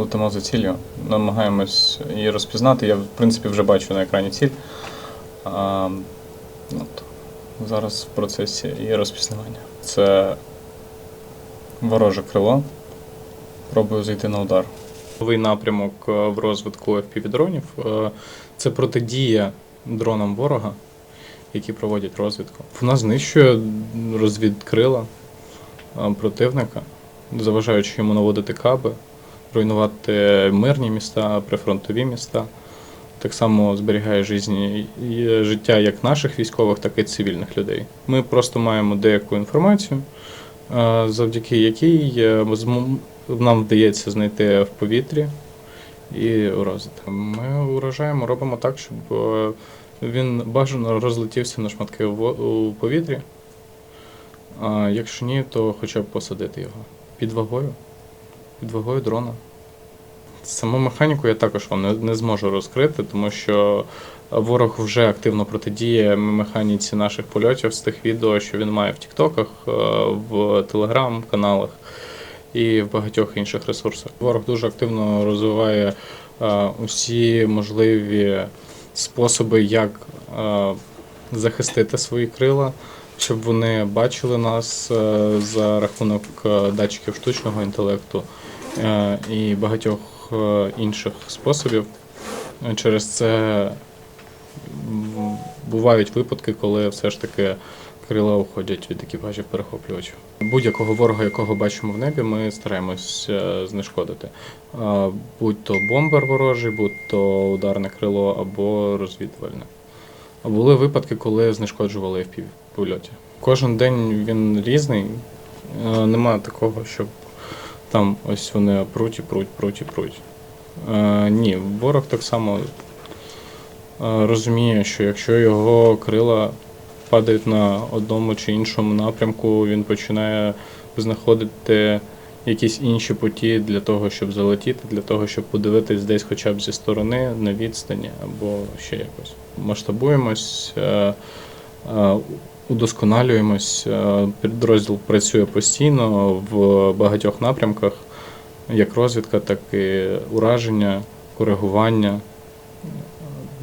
летимо за ціллю, намагаємось її розпізнати. Я, в принципі, вже бачу на екрані ціль. А, от, зараз в процесі її розпізнавання. Це вороже крило. Пробую зайти на удар. Новий напрямок е, в розвитку FPV-дронів е, це протидія дронам ворога, які проводять розвідку. Вона знищує розвідкрила е, противника, заважаючи йому наводити каби, руйнувати мирні міста, прифронтові міста. Так само зберігає жизні, життя як наших військових, так і цивільних людей. Ми просто маємо деяку інформацію, е, завдяки якій е, нам вдається знайти в повітрі і уразити. Ми уражаємо, робимо так, щоб е, він бажано розлетівся на шматки у повітрі. А якщо ні, то хоча б посадити його під вагою, під вагою дрона. Саму механіку я також вам не, зможу розкрити, тому що ворог вже активно протидіє механіці наших польотів з тих відео, що він має в Тіктоках, е, в телеграм-каналах і в багатьох інших ресурсах. Ворог дуже активно розвиває е, усі можливі способи, як е, захистити свої крила, щоб вони бачили нас за рахунок датчиків штучного інтелекту і багатьох е, інших способів. Через це бувають випадки, коли все ж таки крила уходять від екіпажів перехоплювачів. Будь-якого ворога, якого бачимо в небі, ми стараємось е, знешкодити. Е, Будь то бомбер ворожий, будь то ударне крило або розвідувальне. Були випадки, коли знешкоджували в польоті. Кожен день він різний. Е, Немає такого, щоб там ось вони пруть і пруть, пруть пруть. Е, ні, ворог так само е, розуміє, що якщо його крила падають на одному чи іншому напрямку, він починає знаходити якісь інші путі для того, щоб залетіти, для того, щоб подивитись десь хоча б зі сторони, на відстані або ще якось. Масштабуємось, е, е, удосконалюємось. е, Підрозділ працює постійно в багатьох напрямках, як розвідка, так і ураження, коригування.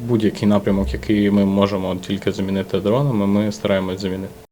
Будь-який напрямок, який ми можемо тільки замінити дронами, ми стараємось замінити.